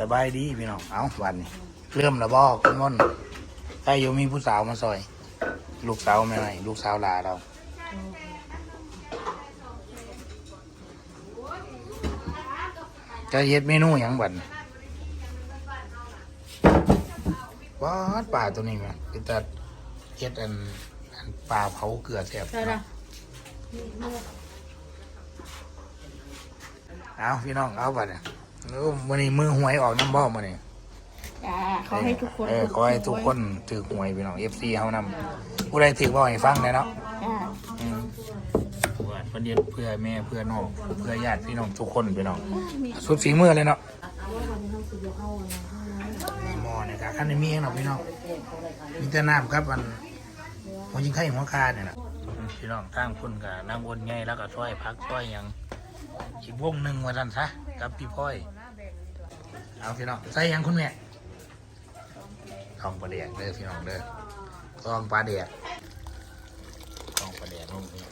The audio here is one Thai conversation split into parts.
สบายดีพี่น้อง เอาวันนี้เริ่มแล้วบอกคุณม่อนใครอยู่มีผู้สาวมาซอย ลูกสาวไม่ไหวลูกสาวหลาเรา จะเฮ็ดเมนูหยังบัดนี้ว้าดปลาตัวนี้มั้ยเป็นตาเฮ็ดอันอันปลาเผาเกลือแซ่บใช่ละเอาพี่น้องเอาบัดเนี่ย โอ้มื้อนี้มือหวยออกน้ำบ่มื้อนี้จ้าเขาให้ทุกคนเออขอให้ทุกคนถือหวยพี่น้อง FC เฮานำผู้ใดถือบ่ให้ฟังได้เนาะจ้าอืมเพื่อเพื่อนเดียวเพื่อแม่เพื่อน้องเพื่อญาติพี่น้องทุกคนพี่น้องสุดฝีมือเลยเนาะหม้อเนี่ยครับขั้นในมีเองเนาะพี่น้องมีแต่น้ำครับอันหัวยิงไข่หัวคาเนี่ยนะพี่น้องตั้งคุณกับน้ำวนไงแล้วก็ช่วยพักช่วยหยังอีกวงหนึ่งว่าท่านซะกับพี่พ่อย เอาพี่น้องใส่หยังคุณแม่ทองปลาเดียกเด้อพี่น้องเด้อทองปลาเดียกทองปลาเดียกลงพี่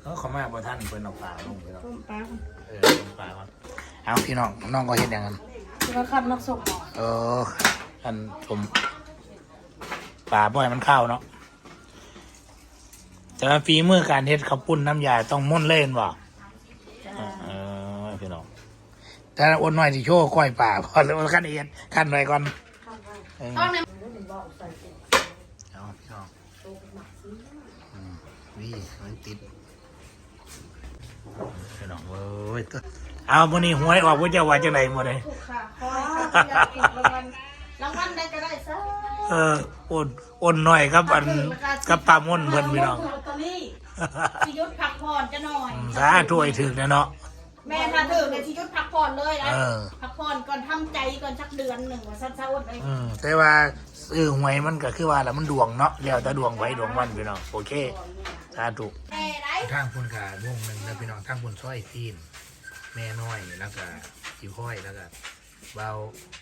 เขาเขามาบ่ท่านเพิ่นเอาปลาลงพี่น้องต้มปลาเออลงปลาก่อนเอาพี่น้องน้องก็เห็นอย่างนั้นที่ว่าขับนักส่งเออท่านชมปลาบ่อยมันเข้าเนาะแต่ว่าฝีมือการเฮ็ดข้าวปุ้นน้ำยาต้องม่นเล่นบ่จ้า เออพี่น้อง แต่อ้นน้อยสิโชว์ก้อยป่าพอแล้วขั้นเอียนขั้นหน่อยก่อนเออต้องเนี่ยเอาพี่น้องอืมนี่มันติดพี่น้องเอ้ยตัวเอามื้อนี้หวยออกว่าจะว่าจังไดหมดเลยค่ะคอยอยากกินรางวัลรางวัลได้ก็ได้ซะเอออ้นอ้นน้อยครับอันกับปลาม่นเพิ่นพี่น้อง ลอตเตอรี่สิยุดพักผ่อนจะหน่อย สาธุให้ถึงนะเนาะ แม่ถ้าถึงเนี่ยสิยุดพักผ่อนเลยนะเออพักผ่อนก่อนทำใจก่อนสักเดือนหนึ่งว่าสั้นๆเลยอืมแต่ว่าซื้อหวยมันก็คือว่าแล้วมันดวงเนาะแล้วแต่ดวงไว้ดวงมันพี่น้องโอเคสาธุ แม่ได้ทางพุ่นกาวงหนึ่งแล้วพี่น้องทางพุ่นซ้อยซีน แม่น้อยแล้วก็พี่พ้อยแล้วก็ เบา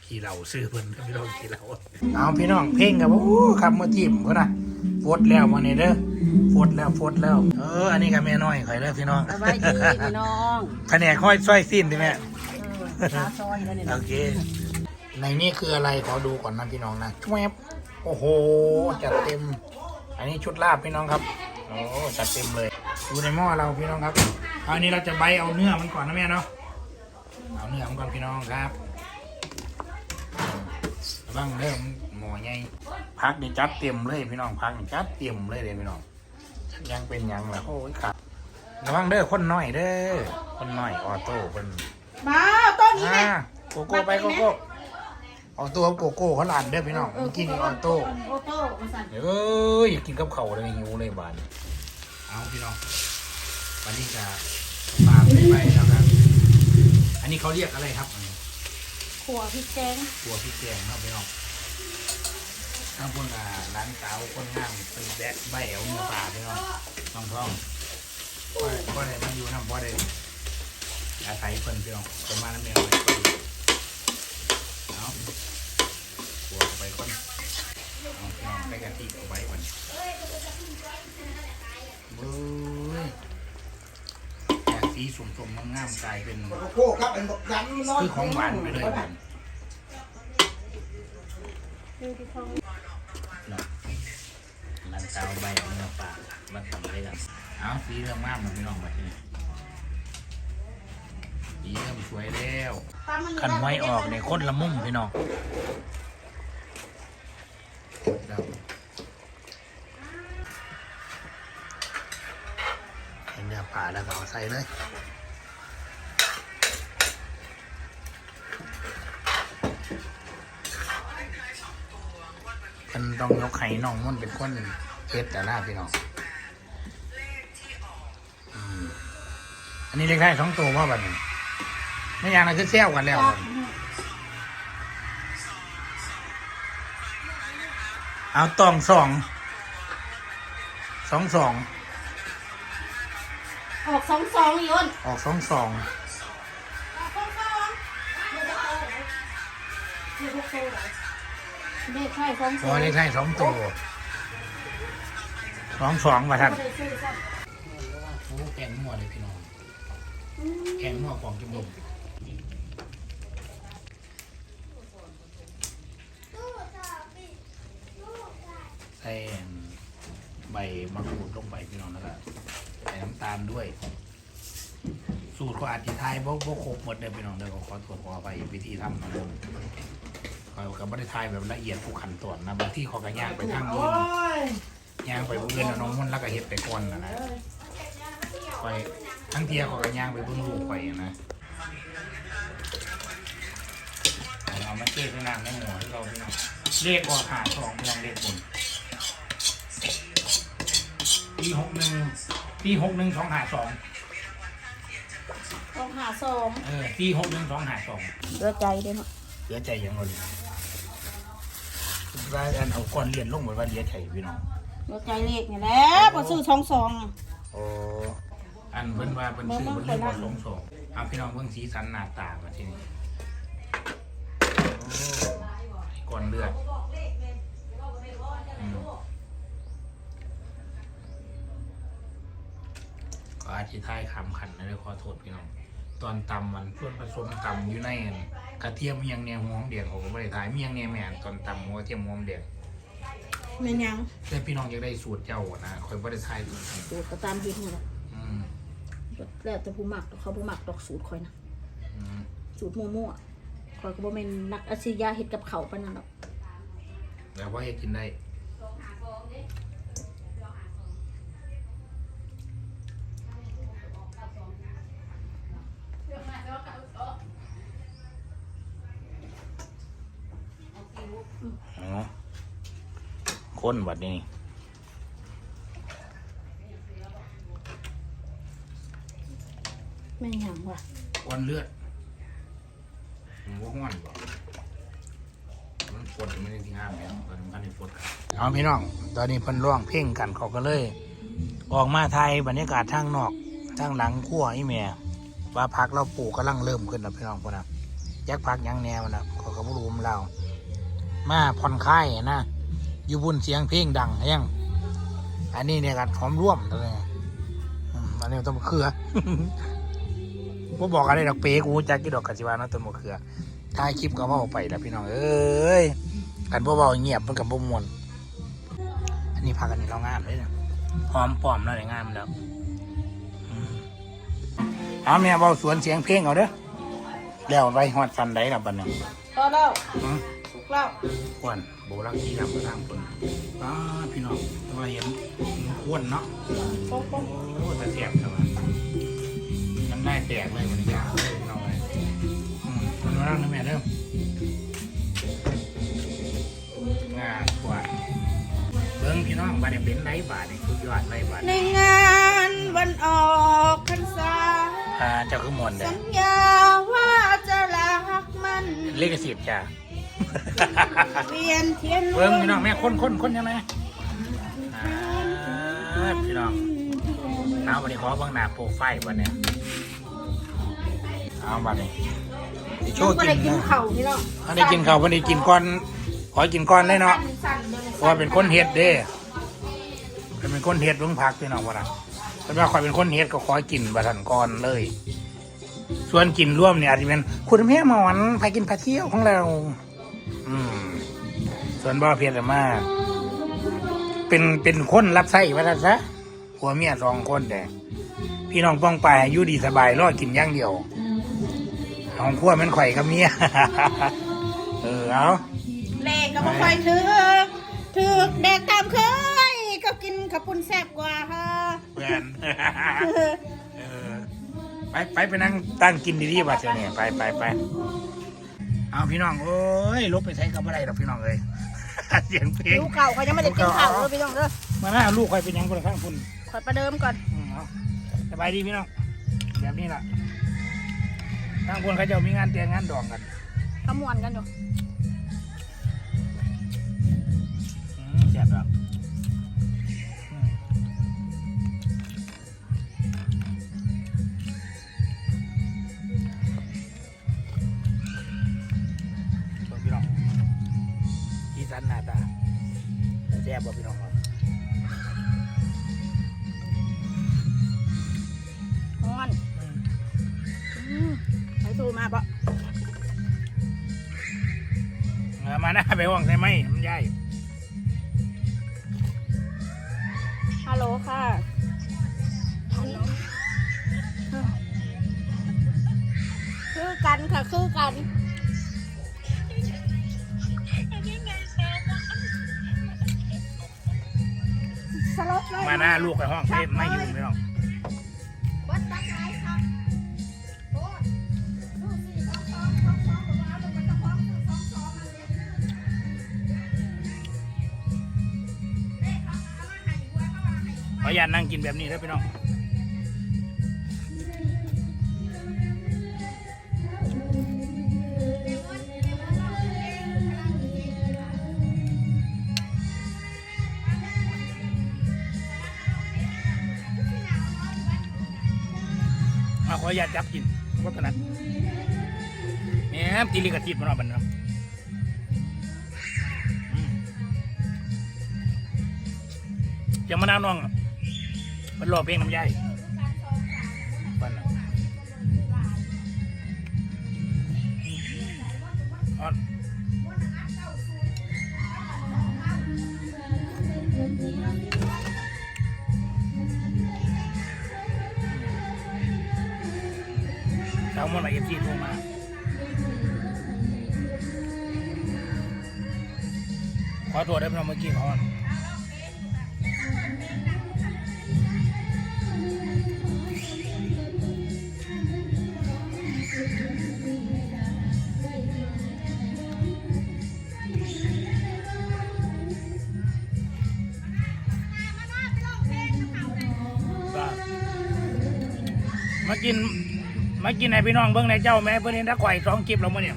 ขี่เหล่าซื้อเพิ่นพี่น้องขี่เหล่าเอาพี่น้องเพลงกับโอ้คำมาจิ้มเพิ่นนะฟดแล้วมาเนี่ยเด้อฟดแล้วฟดแล้ว เอออันนี้ก็แม่น้อยข่อยเด้อพี่น้องสบายดีพี่น้องแผนกค่อยซ้อยซีนดิแม่เออขาซอยแล้วเนี่ยโอเคในนี้คืออะไรขอดูก่อนนะพี่น้องนะชวบโอ้โหจัดเต็ม อันนี้ชุดลาบพี่น้องครับโอ้จัดเต็มเลย ดูในหม้อเราพี่น้องครับ เอาอันนี้เราจะใบเอาเนื้อมันก่อนนะแม่เนาะเอาเนื้อมันก่อนพี่น้องครับ ระวังเริ่มหม้อใหญ่พักนี่จัดเต็มเลยพี่น้องพักนี่จัดเต็มเลยเลยพี่น้องยังเป็นยังล่ะโอ้ยครับระวังเด้อคนน้อยเด้อคนน้อยออโต้คนมาต้นนี้อ่าแม่โกโก้ไปโกโก้ออโต้กับโกโก้เขาหลานเด้อพี่น้องเมื่อกี้นี่ออโต้ออโต้มาสั่นเอ้ยอยากกินกับเขาวเลยหิวเลยบานเอาพี่น้องวันนี้จะปลาไปไปแล้วครับอันนี้เขาเรียกอะไรครับอันนี้ ขัวพริกแกงตัวพริกแกงเนาะพี่น้องถ้าพวกอ่าร้านเก๋าคนงามเป็นแบะใบเอาเนื้อปลาพี่น้องท้องท้องก็ก็ได้มาอยู่น้ำบ่ได้อาศัยเพิ่นพี่น้องประมาณนั้นเองเลยเอาหัวเข้าไปก่อนเอาพี่น้องไปกะทิเอาไว้ก่อนเบ้ย จากสีสุ่มๆงามๆกลายเป็นโก้ครับเป็นบอกย้ำน้อยคือของหวานไปเลยมันเนาะร้านเตาใบเอาเนื้อปลามาทำได้กันเอาสีเริ่มงามแล้วพี่น้องไปนี่สีเริ่มสวยแล้วขันไว้ออกเนี่ยคนละมุมพี่น้อง เดี๋ยวเห็นาแล้วก็เอาใส่เลยมันต้องยกไข่น้องมันเป็นคนเฮ็ดแต่หน้าพี่น้องอันนี้เล็กได้สองตัวว่าแบบนี้ไม่อย่างนั้นคือเซลกันแล้วเอาตองสองสองสอง ออกสองสองยนออกสองสองออกสองสองเดี๋ยวอาหนเดี๋ยวจะเอาหนเลขไทยสองสอโอ้งเลขไทยสองตัวสองสองมาท่านแกงมั่วเลยพี่น้องอแกงมั่วของจมูกใส่ใบมะกรูดลงไปพี่น้องแล้วก็ ส่น้ำตาลด้วย สูตรเขาอธิทายบ่บ่ครบหมดเลยพี่น้องเดี๋ยวขอตรวจขอไปวิธีทำของผมเขาก็ไม่ได้ทายแบบละเอียดทุกขั้นตอนนะบางที่เขาก็ย่างไปทางอื่นยย่างไปเบื้องแล้วน้องมันแล้วก็เฮ็ดไปก่อนนะนะไปทั้งเทียเขาก็ย่างไปเบื้องลูกไปนะเอามาเช็คในน้ำในหมูให้เราพี่น้องเลขก็หาสองพี่น้องเลขบนปีหกหนึ่ง ปีหกหนึ่งสองหาสองต้องหาสองเออปีหกหนึ่งสองหาสองเลือใจเด้เนาะเสียใจอยังไงว่าอันเอาก้อนเรียนลงเหมือนว่าเสียใจพี่น้องเลือใจเลขนี่แหละพอซื้อสองสองอะโอ้อันเพิ่นว่าเพิ่นชื่อเพิ่นเรียกว่าสงสงเอาพี่น้องเบิ่งสีสันหน้าตามาที่นี่โอ้ก้อนเลือดอืม ก็อธิทายคำขันนะเลยขอโทษพี่น้อง ตอนตำมันส่วนผสมตำอยู่ในอันกระเทียมเมียงเนี่ยหัวหอมแดงเขาก็ไม่ได้ทายเมียงเนี่ยแม่นตอนตำหัวกระเทียมหัวหอมแดงแม่นยังแต่พี่น้องอยากได้สูตรเจ้านะคอยไม่ได้ทายสูตรนี้สูตรก็ตามพิษนี่แหละอืมแล้วแต่ผู้หมักเขาผู้หมักดอกสูตรคอยนะอืมสูตรมั่วๆคอยก็บ่แม่นนักอาชียะเฮ็ดกับเขาวปานนั้นหรอกแล้วว่าเฮ็ดกินได้ คนบัดนี้แม่นยังว่ะก้อนเลือดมันว่าห้อนบ่มันฟดมันยังที่ห้ามแล้วตอนนี้มันได้ฟดครับเอาพี่น้อง ตอนนี้เพิ่นร้องเพลงกันเขาก็เลย ออกมาไทยบรรยากาศทางนอกทางหลังขั้วไอ้แม่ว่าพักเราปลูกกำลังเริ่มขึ้นแล้วพี่น้องคนน่ะยักพักยังแนวนะเขาก็บ่รู้มนเรา มาผ่อนคลายนะ อยู่บุญเสียงเพลงดังยังอันนี้เนี่ยกันหอมร่วมตัวนี้อืมอันนี้ต้นมะเขือผมบอกอะไรดอกเป๊กูจักกี่ดอกกะสิวาเนาะต้นมะเขือถ่ายคลิปก็เว่าไปแล้วพี่น้องเอ้ยกันบ่เบาเงียบมันกับบ่มวนอันนี้พักอันนี้เรางามเลยเนี่ยหอมปลอมแล้วเนี่ยงามแล้วอืมเอาแม่เบาสวนเสียงเพลงเอาเด้อแล้วไปฮอดฟันไดล่ะบัดนี้พอแล้วอืมถูกแล้วควน โบราณที่ทำมาทางคนป้าพี่น้องแต่ว่าเห็นควนเนาะป๊อกป๊อกโอ้แต่เสียบจังวะน้ำได้แตกเลยมันยาวเลยพี่น้องเลยอืมมันมาแล้วนะแม่เด้องานกว่าเบิ้งพี่น้องบาดเนี่ยเป็นไรบาดเนี่ยสุดยอดไรบาดในงานวันออกพรรษา อ่าเจ้าคือมวนเด้สัอญญาว่าจะรักมันเลขสิทธิ์จ้า เปลี่ยนเทียนเบิ้งพี่น้องแม่คนคนคนยังไงอ่าพี่น้องเอาวันนี้ขอเบิ่งหน้าโปรไฟล์วันเนี้ยเอาบัดนี้สิโชช่วว์ก็กินได้กินนะเข่าวพี่น้องอันนี้กินข้าววันนี้กินก้อน ขอกินก้อนได้เนาะสั่นๆบิ่งเพราะว่าเป็นคนเฮ็ดเด้เป็นเป็นคนเฮ็ดเบิ่งพักพี่น้องว่าน่ะแต่ว่าข่อยเป็นคนเฮ็ดก็ขอกินบัทันก่อนเลย ส่วนกินร่วมเนี่ยอาจจะเป็นคุณแม่หมอนไปกินพาเที่ยวของเรา อืมส่วนบ่เพียรมาเป็นเป็นคนรับใช้ว่าซั่นซะผัวเมียสองคนแต่พี่น้องป้องไปอายุดีสบายรอดกินอย่างเดียวของพวกมันข่อยกับเมียเออเอาเลขก็บ่ค่อยถือถือแดกตามเคยก็กินขับปุ้นแซ่บกว่าฮะเพื่อนเออไปไปไปนั่งตั้งกินดีๆบัดเจ้าเนี่ยไปไปไป เอาพี่น้องเอ้ยลบไปใช้กับอะไรหรอกพี่น้องเอ้ย เสียงเพลงลูกเก่าเขายังไม่ได้กินข้าวเลยพี่น้องเด้อมาหน้าลูกใครเป็นหยังคนละข้างคุณขอประเดิมก่อนอืมเอาสบายดีพี่น้องแบบนี้ล่ะทางคนเขาจะมีงานเตียงงานดองกันขมวนกันอยู่อืมแซ่บแล้ว ซ่บบ่พี่น้องครับฮ้อนอืมไปสู้มาปะเอามาหน้าไปห้องใช่ไหมมันใหญ่เอาฮัลโหลค่ะคือกันค่ะ คือกัน หน้าลูกไปห้องเทพไม่อยู่พี่น้องวัดตั้งไหนครับโอ้ยดูสิสองสองสองสองบอกว่าเอาลงมาจะพร้อมสองสองมาเลยเอ๊ะเอาเอามาให้วัวเขาว่าให้ ขออนุญาตนั่งกินแบบนี้แล้วพี่น้อง มาขออนุญาตจับกินวัฒนัดแหมกินลิกาจิตมันเอาบันเนาะจะมานาวน้องมันรอเพลงน้ำยายาวมอนมาเอฟซีโทรมาขอโทษได้ไหมเมื่อกี้เขาอะมากิน มากินให้พี่น้องเบิ้งในเจ้าแม่เพื่อนเห็นตะไคร่สองจิบเราเมื่อเนี่ย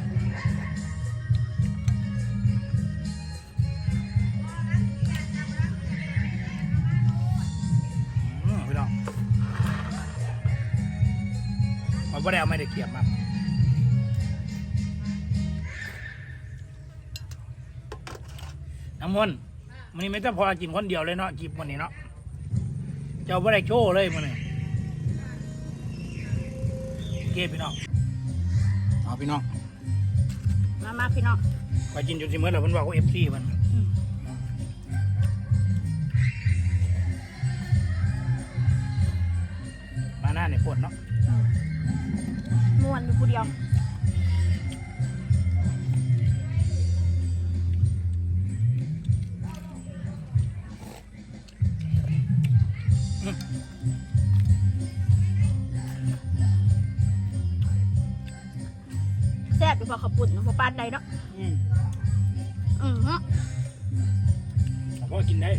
พี่น้องมันไม่ได้เอาไม่ได้เกียบมาน้ำมนต์มันนี้ไม่ต้องพอกินคนเดียวเลยเนาะจิบมันนี้เนาะเจ้าไม่ได้โชว์เลยมันนี่ เคพี่น้องเอาพี่น้องมามาพี่น้องไปกินจนสิเมื่อเราเพิ่นว่าเขาเอฟซีมันมาหน้าเนี่ยปวดเนาะม่วนอยู่ผู้เดียว อือฮะ พ่อกินได้